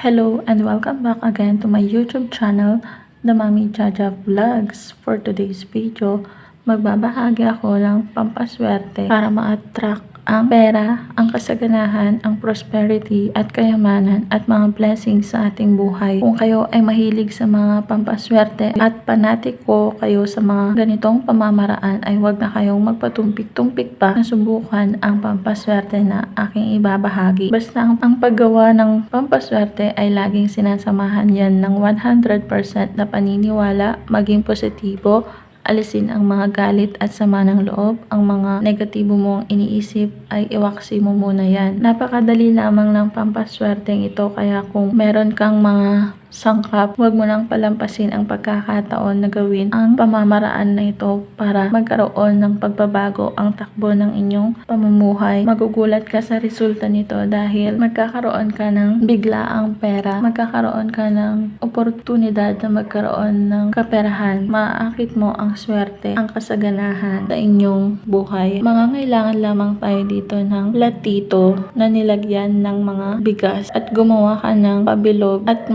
Hello and welcome back again to my YouTube channel, The Mami Jaja Vlogs. For today's video, magbabahagi ako ng pampaswerte para ma-attract ang pera, ang kasaganahan, ang prosperity at kayamanan at mga blessings sa ating buhay. Kung kayo ay mahilig sa mga pampaswerte at panatiko kayo sa mga ganitong pamamaraan ay huwag na kayong magpatumpik-tumpik pa na subukan ang pampaswerte na aking ibabahagi. Basta ang, ang paggawa ng pampaswerte ay laging sinasamahan yan ng 100% na paniniwala, maging positibo, alisin ang mga galit at sama ng loob, ang mga negatibo mong iniisip ay iwaksi mo muna yan. Napakadali lamang ng pampaswerteng ito kaya kung meron kang mga sangkap, huwag mo nang palampasin ang pagkakataon na gawin ang pamamaraan na ito para magkaroon ng pagbabago ang takbo ng inyong pamumuhay. Magugulat ka sa resulta nito dahil magkakaroon ka ng biglaang pera, magkakaroon ka ng oportunidad na magkaroon ng kaperahan. Maakit mo ang swerte, ang kasaganahan sa inyong buhay. Mangangailangan lamang tayo dito ng latito na nilagyan ng mga bigas at gumawa ka ng pabilog at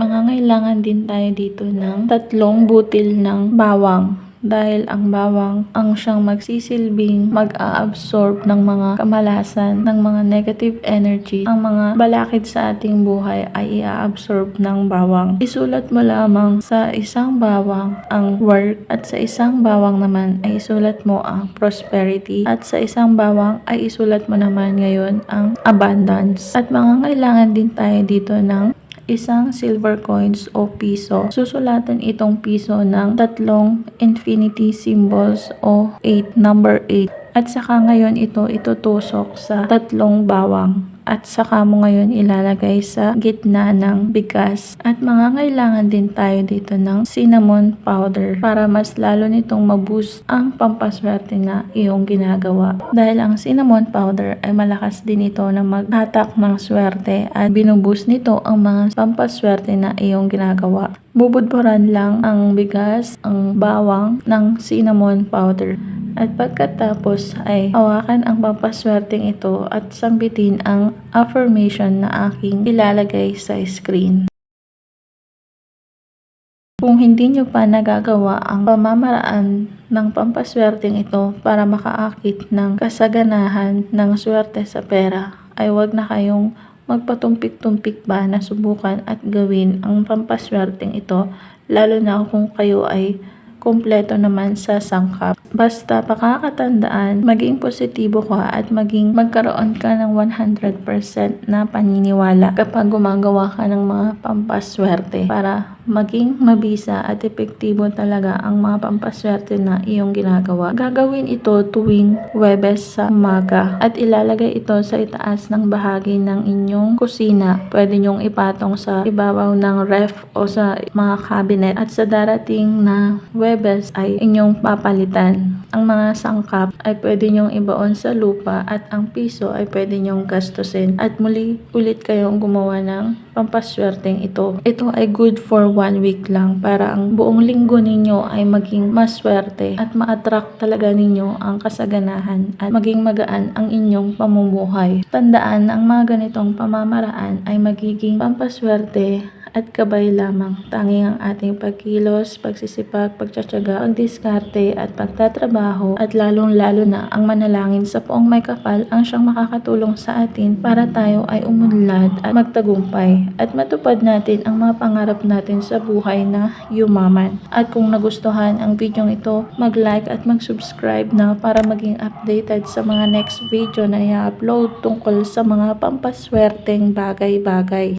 mangangailangan din tayo dito ng tatlong butil ng bawang dahil ang bawang ang siyang magsisilbing mag-a-absorb ng mga kamalasan, ng mga negative energy. Ang mga balakid sa ating buhay ay i-absorb ng bawang. Isulat mo lamang sa isang bawang ang work at sa isang bawang naman ay isulat mo ang prosperity at sa isang bawang ay isulat mo naman ngayon ang abundance. At mangangailangan din tayo dito ng isang silver coins o piso. Susulatan itong piso ng tatlong infinity symbols o 8, number 8. At saka ngayon ito itutusok sa tatlong bawang at saka mo ngayon ilalagay sa gitna ng bigas. At mangangailangan din tayo dito ng cinnamon powder para mas lalo nitong maboost ang pampaswerte na iyong ginagawa. Dahil ang cinnamon powder ay malakas din ito na maghatak ng swerte at binuboost nito ang mga pampaswerte na iyong ginagawa. Bubudburan lang ang bigas, ang bawang ng cinnamon powder. At pagkatapos ay hawakan ang pampaswerteng ito at sambitin ang affirmation na aking ilalagay sa screen. Kung hindi nyo pa nagagawa ang pamamaraan ng pampaswerteng ito para makaakit ng kasaganahan ng swerte sa pera, ay wag na kayong magpatumpik-tumpik ba na subukan at gawin ang pampaswerteng ito, lalo na kung kayo ay kumpleto naman sa sangkap. Basta pakakatandaan, maging positibo ka at maging magkaroon ka ng 100% na paniniwala kapag gumagawa ka ng mga pampaswerte para maging mabisa at epektibo talaga ang mga pampaswerte na iyong ginagawa. Gagawin ito tuwing Webes sa umaga at ilalagay ito sa itaas ng bahagi ng inyong kusina. Pwede nyong ipatong sa ibabaw ng ref o sa mga cabinet at sa darating na Webes ay inyong papalitan. Ang mga sangkap ay pwede nyong ibaon sa lupa at ang piso ay pwede nyong gastusin. At muli ulit kayong gumawa ng pampaswerteng ito. Ito ay good for one week lang para ang buong linggo ninyo ay maging maswerte at ma-attract talaga ninyo ang kasaganahan at maging magaan ang inyong pamumuhay. Tandaan ang mga ganitong pamamaraan ay magiging pampaswerte at gabay lamang. Tanging ang ating pagkilos, pagsisipag, pagtsatsaga, pagdiskarte at pagtatrabaho at lalong-lalo na ang manalangin sa poong may kapal ang siyang makakatulong sa atin para tayo ay umunlad at magtagumpay at matupad natin ang mga pangarap natin sa buhay na yumaman. At kung nagustuhan ang video ito, mag-like at mag-subscribe na para maging updated sa mga next video na i-upload tungkol sa mga pampaswerteng bagay-bagay.